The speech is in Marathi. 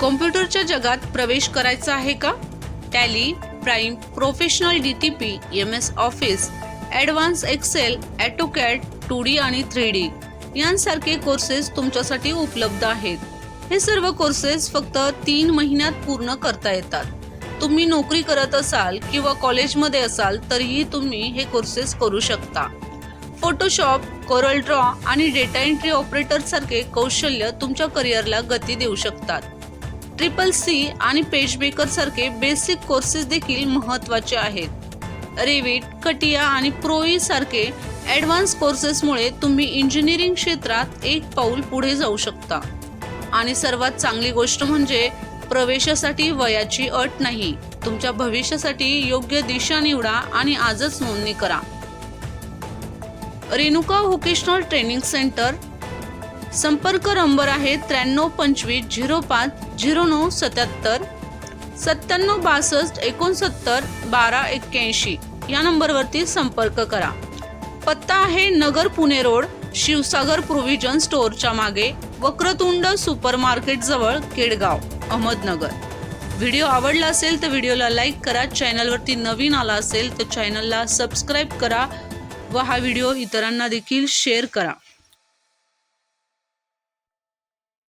कॉम्प्युटरच्या जगात प्रवेश करायचा आहे का? Tally Prime professional D T P M S office advance Excel AutoCAD two D आणि थ्री डी यांसारखे कोर्सेस तुमच्यासाठी उपलब्ध आहेत. हे सर्व कोर्सेस फक्त तीन महिन्यात पूर्ण करता येतात. तुम्ही नोकरी करत असाल किंवा कॉलेजमध्ये असाल तरीही तुम्ही हे कोर्सेस करू शकता. फोटोशॉप कोरल ड्रॉ आणि डेटा एंट्री ऑपरेटर सारखे कौशल्य तुमच्या करिअरला गती देऊ शकतात. ट्रिपल सी आणि पेज सारखे बेसिक कोर्सेस देखील महत्त्वाचे आहेत. रेविट कटिया आणि प्रोई e सारखे ॲडव्हान्स कोर्सेसमुळे तुम्ही इंजिनिअरिंग क्षेत्रात एक पाऊल पुढे जाऊ शकता. आणि सर्वात चांगली गोष्ट म्हणजे प्रवेशासाठी वयाची अट नाही. तुमच्या भविष्यासाठी योग्य दिशा निवडा आणि आजच नोंदणी करा. रेणुका व्होकेशनल ट्रेनिंग सेंटर संपर्क नंबर आहे त्र्याण्णव पंचवीस झिरो पाच झिरो नऊ सत्याहत्तर सत्त्याण्णव बासष्ट एकोणसत्तर बारा एक्क्याऐंशी. या नंबरवरती संपर्क करा. पत्ता आहे नगर पुणे रोड शिवसागर प्रोव्हिजन स्टोअरच्या मागे वक्रतुंड सुपर मार्केटजवळ केडगाव अहमदनगर. व्हिडिओ आवडला असेल तर व्हिडिओला लाईक करा. चॅनलवरती नवीन आला असेल तर चॅनलला सबस्क्राईब करा व हा व्हिडिओ इतरांना देखील शेअर करा.